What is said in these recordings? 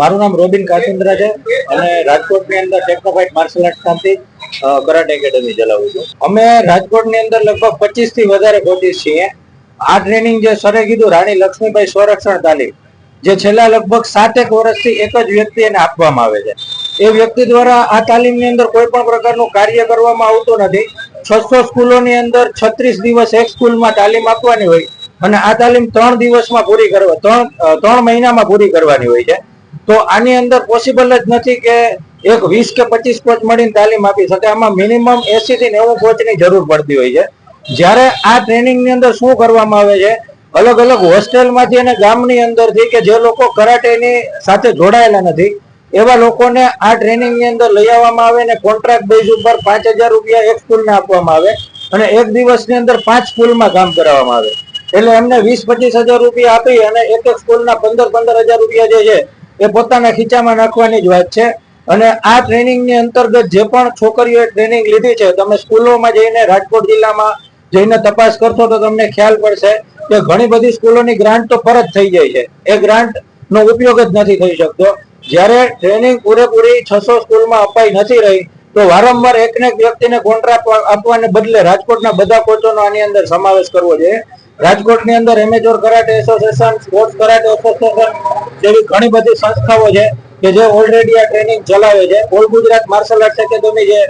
મારું નામ રોબિન કાચિંદ્રા છે અને રાજકોટની અંદર ટેકનોફાઇટ માર્શલ આર્ટ ખાતે કરાટે એકેડમી ચલાવું છું. અમે રાજકોટની અંદર લગભગ પચીસથી વધારે કોચિસ છીએ. આ ટ્રેનિંગ જે સરે કીધું, રાણી લક્ષ્મીભાઈ સ્વરક્ષણ તાલીમ, જે છેલ્લા લગભગ સાતેક વર્ષથી એક જ વ્યક્તિ એને આપવામાં આવે છે. એ વ્યક્તિ દ્વારા આ તાલીમની અંદર કોઈ પણ પ્રકારનું કાર્ય કરવામાં આવતું નથી. છસો સ્કૂલોની અંદર છત્રીસ દિવસ એક સ્કૂલમાં તાલીમ આપવાની હોય અને આ તાલીમ ત્રણ દિવસમાં પૂરી કરવા, ત્રણ ત્રણ મહિનામાં પૂરી કરવાની હોય છે. તો આની અંદર પોસિબલ જ નથી કે એક વીસ કે પચીસ કોચ મળીને તાલીમ આપી શકે. આમાં મિનિમમ એસી થી નેવું કોચની જરૂર પડતી હોય છે. જ્યારે આ ટ્રેનિંગની અંદર શું કરવામાં આવે છે? અલગ અલગ હોસ્ટેલમાંથી અને ગામની અંદરથી કે જે લોકો કરાટેની સાથે જોડાયેલા નથી, એવા લોકોને આ ટ્રેનિંગની અંદર લઈ આવવામાં આવે અને કોન્ટ્રાક્ટ બેઝ ઉપર પાંચ હજાર રૂપિયા એક સ્કૂલને આપવામાં આવે અને એક દિવસની અંદર પાંચ સ્કૂલમાં કામ કરાવવામાં આવે. એટલે એમને વીસ પચીસ હજાર રૂપિયા આપી અને એક એક સ્કૂલના પંદર પંદર હજાર રૂપિયા જે છે એ પોતાના ખીચામાં નાખવાની જ વાત છે. અને આ ટ્રેનિંગની અંતર્ગત જે પણ છોકરીઓએ ટ્રેનિંગ લીધી છે, તમે સ્કૂલોમાં જઈને રાજકોટ જિલ્લામાં જઈને તપાસ કરશો તો તમને ખ્યાલ પડશે કે ઘણી બધી સ્કૂલોની ગ્રાન્ટ તો પરત થઈ જાય છે. એ ગ્રાન્ટ નો ઉપયોગ જ નથી થઈ શકતો. જ્યારે ટ્રેનિંગ પૂરેપૂરી છસો સ્કૂલમાં અપાઈ નથી રહી, તો વારંવાર એક ને એક વ્યક્તિને કોન્ટ્રાક્ટ આપવાને બદલે રાજકોટના બધા કોચોનો આની અંદર સમાવેશ કરવો જોઈએ. રાજકોટની અંદર amateur karate association, sports karate association જેવી ઘણી બધી સંસ્થાઓ છે કે જે ઓલરેડી આ ટ્રેનિંગ ચલાવે છે. All Gujarat martial art academy જે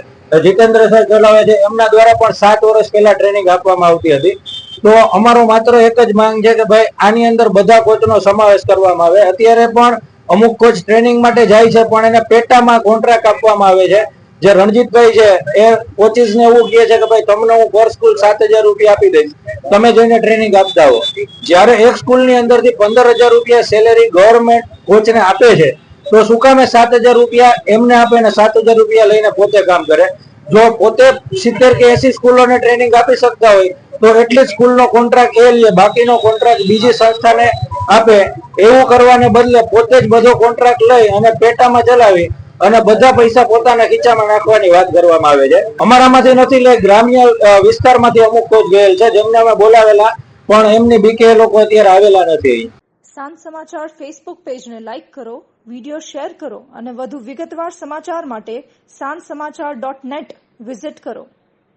જીતેન્દ્ર સર ચલાવે છે, એમના દ્વારા પણ સાત વર્ષ પહેલા ટ્રેનિંગ આપવામાં આવતી હતી. તો અમારો માત્ર એક જ માંગ છે કે ભાઈ, આની અંદર બધા કોચનો સમાવેશ કરવામાં આવે. અત્યારે પણ અમુક કોચ ટ્રેનિંગ માટે જાય છે, પણ એને પેટામાં કોન્ટ્રાક્ટ આપવામાં આવે છે. જે રણજીતભાઈ છે, એ કોચિસ ને એવું કહે છે કે ભાઈ, તમને હું પર સ્કૂલ સાત હજાર રૂપિયા આપી દઈશ. તમે જઈને ટ્રેનિંગ આપતા હો. જ્યારે એક સ્કૂલની અંદરથી પંદર હજાર રૂપિયા સેલેરી ગવર્મેન્ટ કોચને આપે છે, તો શું કામે સાત હજાર રૂપિયા એમને આપે ને સાત હજાર રૂપિયા લઈને પોતે કામ કરે? જો પોતે સિત્તેર કે એસી સ્કૂલોને ટ્રેનિંગ આપી શકતા હોય, તો એટલી સ્કૂલનો કોન્ટ્રાક્ટ એ લે, બાકીનો કોન્ટ્રાક્ટ બીજી સંસ્થાને આપે. એવું કરવાને બદલે પોતે જ બધો કોન્ટ્રાક્ટ લઈ અને પેટામાં ચલાવી અને બધા પૈસા પોતાના ખીચામાં નાખવાની વાત કરવામાં આવે છે. અમારામાંથી નથી લે ગ્રામ્ય વિસ્તારમાંથી અમુક કોચ ગયેલ છે, જેમને અમે બોલાવેલા, પણ એમની બીકે લોકો અત્યારે આવેલા નથી સાંજ સમાચાર ફેસબુક પેજને લાઇક કરો વિડિયો શેર કરો અને વધુ વિગતવાર સમાચાર માટે સાંજ સમાચાર ડોટ નેટ વિઝિટ કરો.